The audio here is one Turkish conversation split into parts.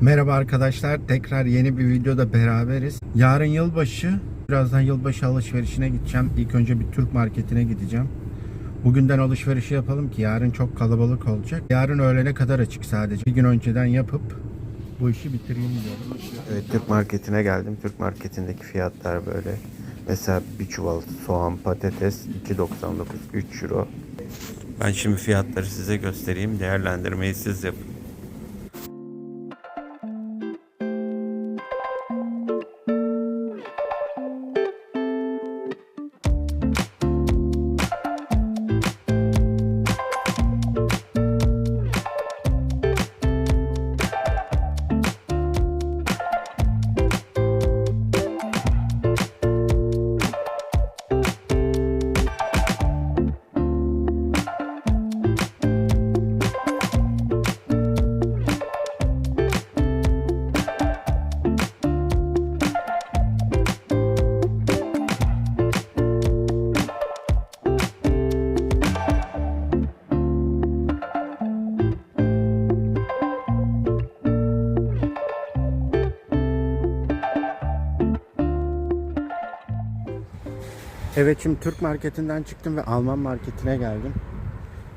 Merhaba arkadaşlar. Tekrar yeni bir videoda beraberiz. Yarın yılbaşı. Birazdan yılbaşı alışverişine gideceğim. İlk önce bir Türk marketine gideceğim. Bugünden alışverişi yapalım ki yarın çok kalabalık olacak. Yarın öğlene kadar açık sadece. Bir gün önceden yapıp bu işi bitireyim diyorum. Evet Türk marketine geldim. Türk marketindeki fiyatlar böyle. Mesela bir çuval soğan, patates 2.99 3 euro. Ben şimdi fiyatları size göstereyim. Değerlendirmeyi siz yapın. Evet şimdi Türk marketinden çıktım ve Alman marketine geldim.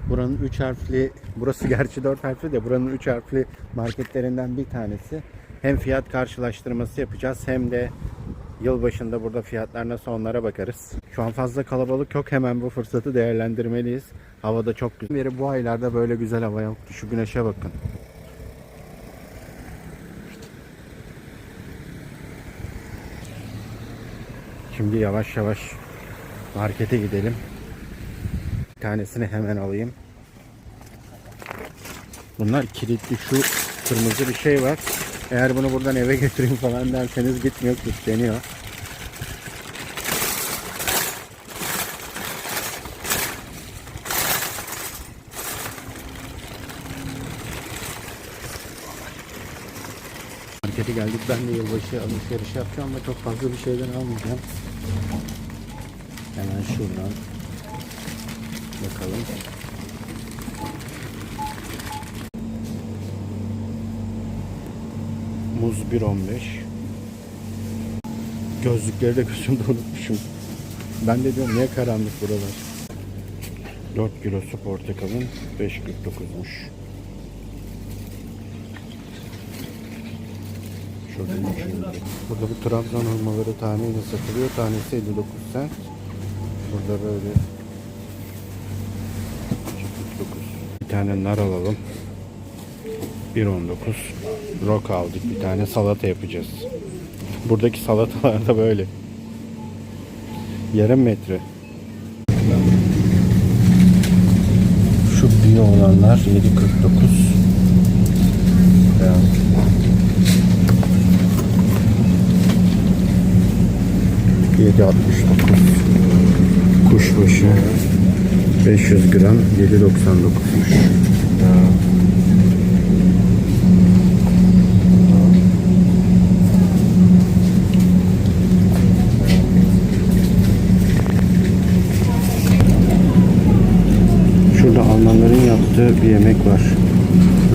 Buranın 3 harfli, burası gerçi 4 harfli de buranın 3 harfli marketlerinden bir tanesi. Hem fiyat karşılaştırması yapacağız hem de yılbaşında burada fiyatlar nasıl onlara bakarız. Şu an fazla kalabalık yok hemen bu fırsatı değerlendirmeliyiz. Havada çok güzel. Beri bu aylarda böyle güzel hava yoktu. Şu güneşe bakın. Şimdi yavaş yavaş markete gidelim. Bir tanesini hemen alayım. Bunlar kilitli şu kırmızı bir şey var. Eğer bunu buradan eve götüreyim falan derseniz gitmiyor kilitleniyor. Markete geldik. Ben de yılbaşı alışveriş yapacağım ama çok fazla bir şeyden almayacağım. Şuradan bakalım. Muz 1.15 Gözlükleri de gözümde unutmuşum. Ben de diyorum niye karanlık buralar. 4 kilosu portakalın 5.49'muş. Şurada şey. Burada bu Trabzon hurmaları taneyle satılıyor. Tanesi 59 cent. Burada böyle 49. Bir tane nar alalım. 1.19 Roka aldık bir tane salata yapacağız. Buradaki salatalar da böyle. Yarım metre. Şu biyo olanlar 7.49 ya. Yedi altmış dokuz. Kuşbaşı 500 gram 7.99'muş. Şurada Almanların yaptığı bir yemek var.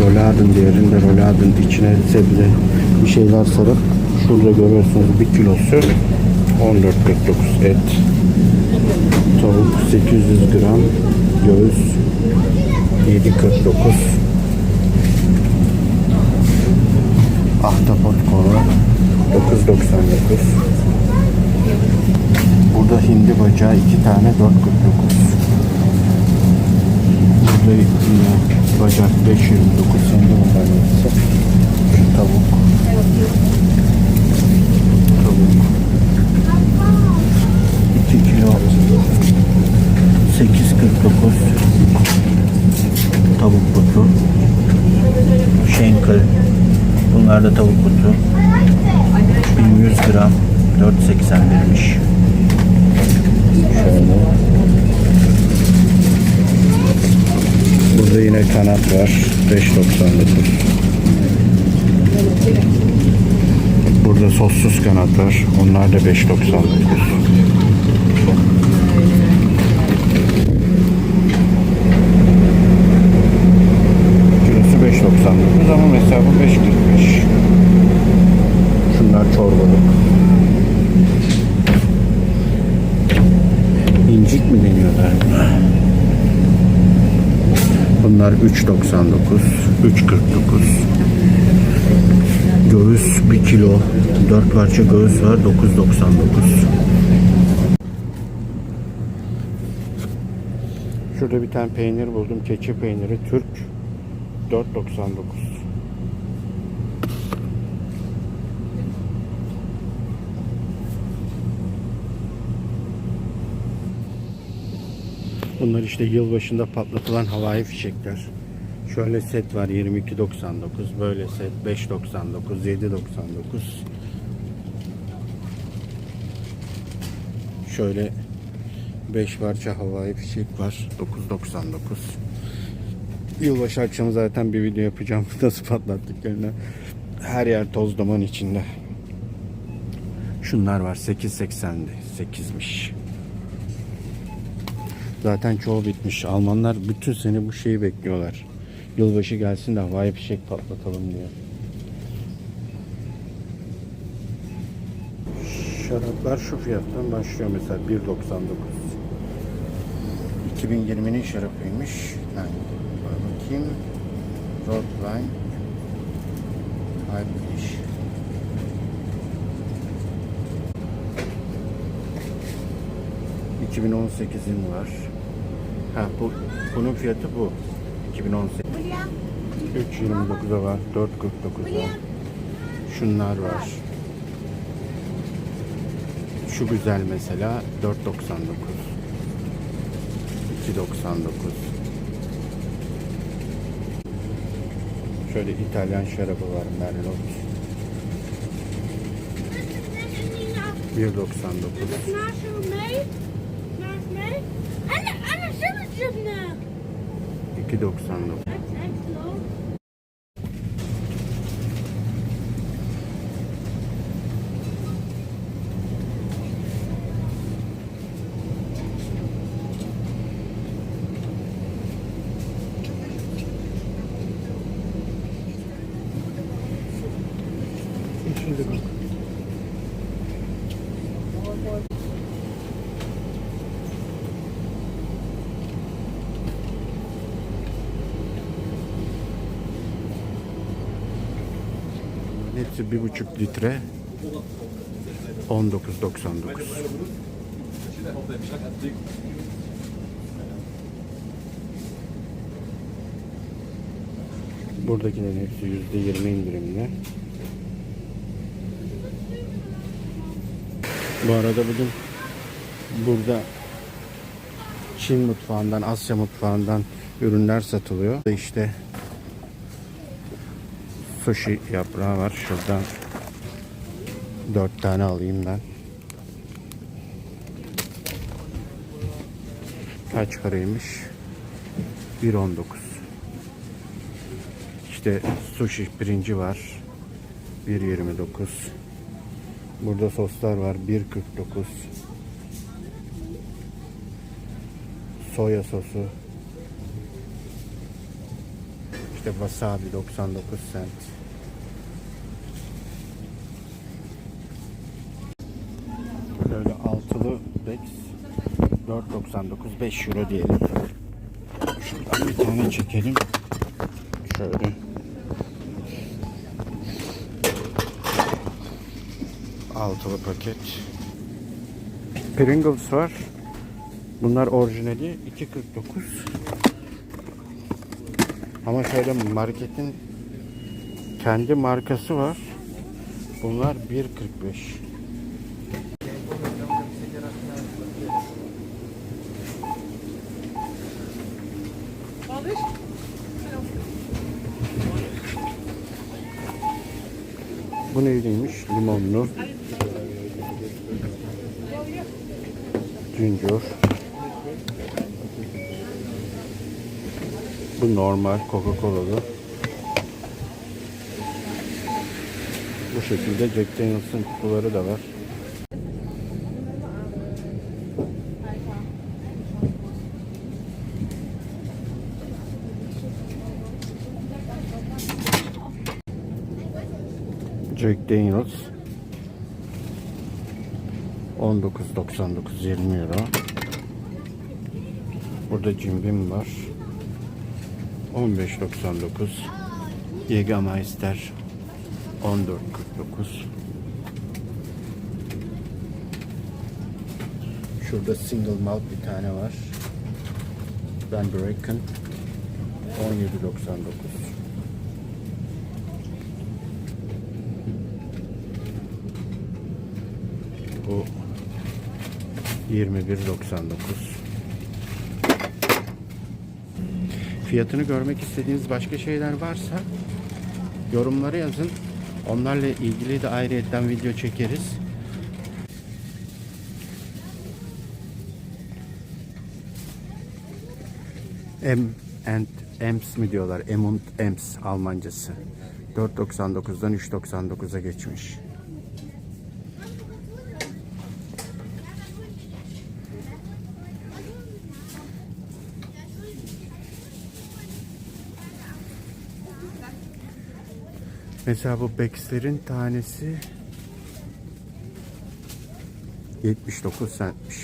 Roladın diğerinde roladın içine sebze bir şeyler sarıp şurada görüyorsunuz bir kilosu 14.49 et tavuk 800 gram. Göğüs 7.49 ahtapot kolu 9.99 burada hindi bacağı 2 tane 4.49 Burada yine bacak 5.29 hindi tanesi şu tavuk 2 kilo 8.49 tavuk butu schenkel bunlar da tavuk butu 1100 gram. 4.81'miş şöyle. Burada yine kanat var. 5.99 Burada sossuz kanat var onlar da 5.99 Kilosu 5.99 ama mesela bu 5.45 Çorbalık. İncik mi deniyorlar? Bunlar 3.99, 3.49. Göğüs 1 kilo, 4 parça göğüs var 9.99. Şurada bir tane peynir buldum. Keçi peyniri Türk 4.99. Bunlar işte yılbaşında patlatılan havai fişekler. Şöyle set var 22.99, böyle set 5.99, 7.99. Şöyle 5 parça havai fişek var 9.99. Yılbaşı akşamı zaten bir video yapacağım nasıl patlattıklarını. Her yer toz duman içinde. Şunlar var 8.80'di 8'miş. Zaten çoğu bitmiş. Almanlar bütün sene bu şeyi bekliyorlar. Yılbaşı gelsin de havai fişek patlatalım diyor. Şaraplar şu fiyattan başlıyor mesela 1.99. 2020'nin şarapıymış. Yani bakayım. Rotwein. Halblich. ...2018'in var. Ha bu bunun fiyatı bu. 2018. 3.29'a var. 4.49'a. Şunlar var. Şu güzel mesela 4.99. 2.99. Şöyle İtalyan şarabı var Merlot. 1.99. 木徳さんの。Hepsi bir buçuk litre 19.99. Buradakilerin hepsi yüzde yirmi indirimli. Bu arada bugün burada Çin mutfağından, Asya mutfağından ürünler satılıyor. İşte sushi yaprağı var. Şuradan dört tane alayım ben. Kaç paraymış? 1.19 İşte sushi pirinci var. 1.29 Burada soslar var. 1.49 Soya sosu işte wasabi 99 cent. Böyle altılı Bex 4.99 5 euro diyelim. Şuradan bir tane çekelim. Şöyle. Altılı paket. Pringles var. Bunlar orijinali 2.49. Ama şöyle marketin kendi markası var. Bunlar 1.45. Bu normal Coca-Cola'lı. Bu şekilde Jack Daniels'ın kutuları da var. Jack Daniels 19.99 20 euro. Burada cimbim var. 15.99 Jägermeister 14.49 Şurada single malt bir tane var. Ben Bracken 17.99 Bu 21.99 Fiyatını görmek istediğiniz başka şeyler varsa yorumlara yazın. Onlarla ilgili de ayrıyetten video çekeriz. M and Ems mi diyorlar? M und Ems Almancası. 4.99'dan 3.99'a geçmiş. Mesela bu Bexler'in tanesi 79 centmiş.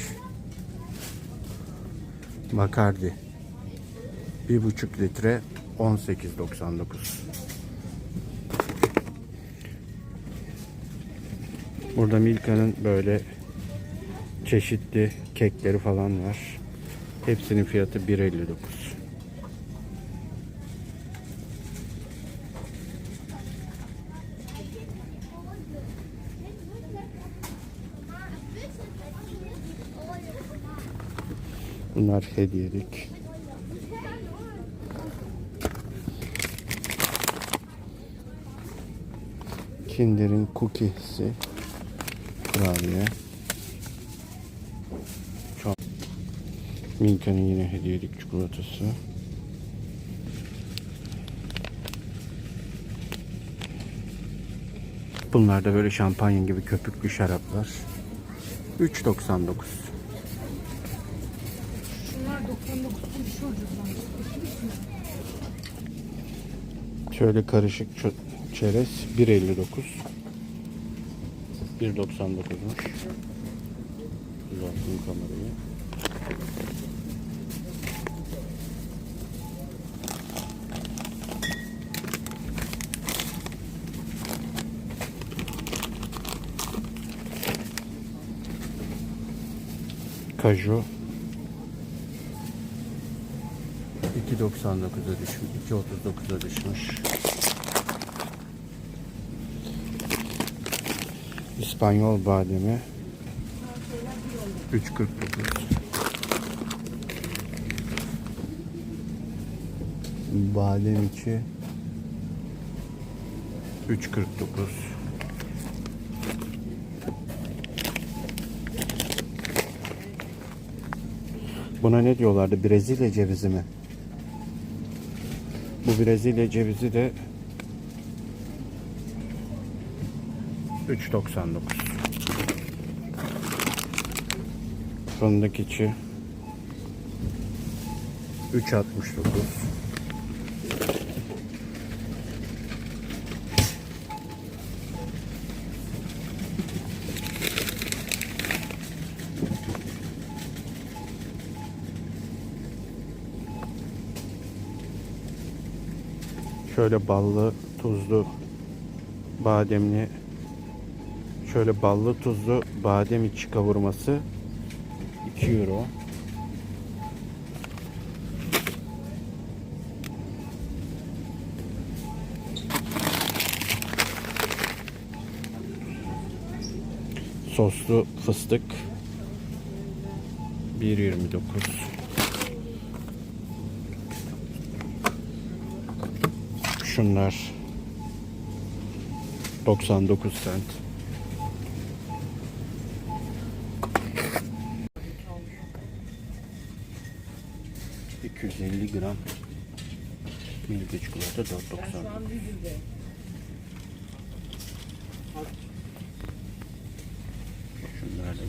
Bir buçuk litre 18.99. Burada Milka'nın böyle çeşitli kekleri falan var. Hepsinin fiyatı 1.59. Bunlar hediyelik. Kinder'in cookie'si. Kurabiye. Çok. Milka'nın yine hediyelik çikolatası. Bunlar da böyle şampanya gibi köpüklü şaraplar. 3.99. Şöyle karışık çerez 1.59 1.99'muş Uzattım kamerayı. Kaju 2.99'a düşmüş, 2.39'a düşmüş. İspanyol bademi 3.49. Badem içi 3.49. Buna ne diyorlardı? Brezilya cevizi mi? Bu Brezilya cevizi de 3.99. Fındık içi 3.69. Şöyle ballı, tuzlu, bademli Şöyle ballı tuzlu badem içi kavurması 2 euro. Soslu fıstık 1.29 Şunlar 99 cent. 250 gram milka çikolata 4.90. Şunlar da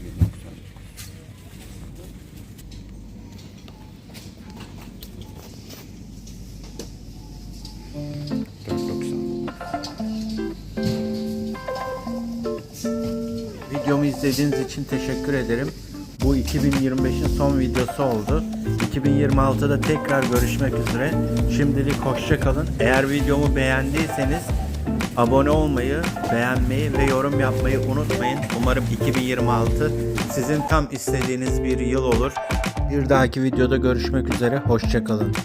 1.90. videomu izlediğiniz için teşekkür ederim. Bu 2025'in son videosu oldu. 2026'da tekrar görüşmek üzere. Şimdilik hoşça kalın. Eğer videomu beğendiyseniz abone olmayı, beğenmeyi ve yorum yapmayı unutmayın. Umarım 2026 sizin tam istediğiniz bir yıl olur. Bir dahaki videoda görüşmek üzere. Hoşça kalın.